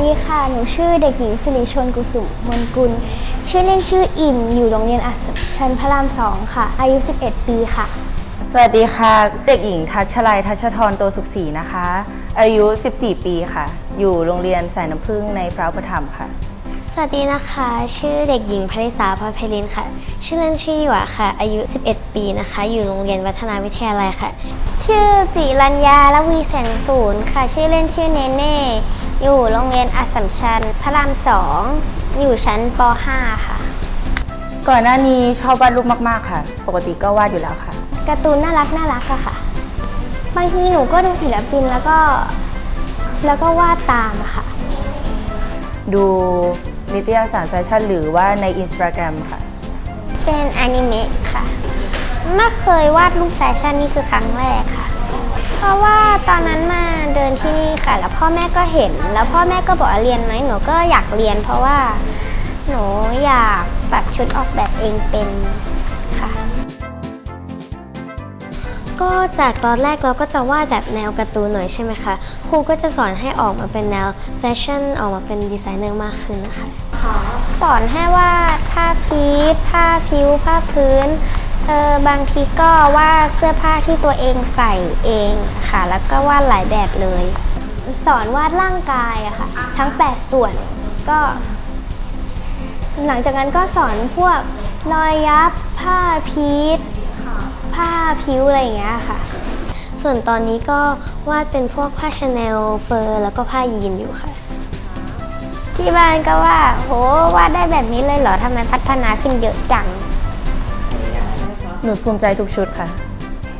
หนูชื่อเด็กหญิงสิริชนกุสุมมนกุล ชื่อเล่นชื่ออิ่ม อยู่โรงเรียนอัศชันพระรามสองค่ะ อายุ 11 ปีค่ะ สวัสดีค่ะ เด็กหญิงทัชไลทัชทรโตสุขศรีนะคะ อายุ 14 ปีค่ะ อยู่โรงเรียนสายน้ำพึ่งในพระอุปถัมภ์ค่ะ สวัสดีนะคะ ชื่อเด็กหญิงพริษาพรเพลินค่ะ ชื่อเล่นชื่อหยวกค่ะ อายุ 11 ปีนะคะ อยู่โรงเรียนวัฒนาวิทยาลัยค่ะ ชื่อจิรัญญาละวีแสงศูนย์ค่ะ ชื่อเล่นชื่อเนเน่ อยู่โรงเรียนอัสสัมชัญพระรามสอง อยู่ชั้นป .5 ค่ะ ก่อนหน้านี้ชอบวาดรูปมากๆค่ะ ปกติก็วาดอยู่แล้วค่ะ การ์ตูนน่ารักน่ารักอะค่ะ บางทีหนูก็ดูศิลปินแล้วก็ แล้วก็วาดตามอะค่ะ ดูนิตยสารแฟชั่นหรือว่าใน Instagram ค่ะ เป็นอนิเมะค่ะ ไม่เคยวาดรูปแฟชั่นนี่คือครั้งแรกค่ะ เพราะว่าตอนนั้นมาเดินที่นี่ค่ะ แล้วพ่อแม่ก็เห็น แล้วพ่อแม่ก็บอกว่าเรียนไหมหนูก็อยากเรียน เพราะว่าหนูอยากตัดชุดออกแบบเองเป็นค่ะก็จากตอนแรกเราก็จะวาดแบบแนวการ์ตูนหน่อยใช่ไหมคะครูก็จะสอนให้ออกมาเป็นแนวแฟชั่นออกมาเป็นดีไซเนอร์มากขึ้นนะคะสอนให้วาดผ้าพีทผ้าพิ้วผ้าพื้น เออบางทีก็วาดเสื้อผ้าที่ตัวเองใส่เองค่ะ แล้วก็วาดหลายแบบเลย สอนวาดร่างกายอะค่ะ ทั้ง 8 ส่วนก็ หลังจากนั้นก็สอนพวกรอยยับ ผ้าพีทผ้าพิ้วอะไรอย่างเงี้ยค่ะ ส่วนตอนนี้ก็วาดเป็นพวกผ้าชาแนลเฟอร์แล้วก็ผ้ายีนอยู่ค่ะ ที่บ้านก็ว่า โหวาดได้แบบนี้เลยเหรอทำไมพัฒนาขึ้นเยอะจัง หนูภูมิใจทุกชุดค่ะ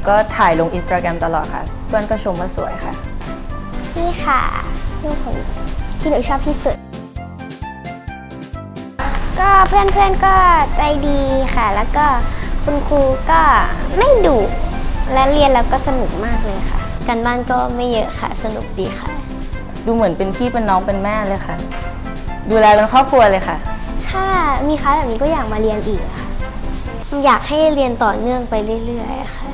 ก็ถ่ายลง Instagram ตลอดค่ะ เพื่อนก็ชมว่าสวยค่ะนี่ค่ะรูปของที่หนูชอบที่สุด ก็เพื่อนๆก็ใจดีค่ะ แล้วก็คุณครูก็ไม่ดุและเรียนแล้วก็สนุกมากเลยค่ะ การบ้านก็ไม่เยอะค่ะสนุกดีค่ะ ดูเหมือนเป็นพี่เป็นน้องเป็นแม่เลยค่ะ ดูแลเป็นครอบครัวเลยค่ะ ถ้ามีคลาสแบบนี้ก็อยากมาเรียนอีกอะค่ะ อยากให้เรียนต่อเนื่องไปเรื่อยๆค่ะ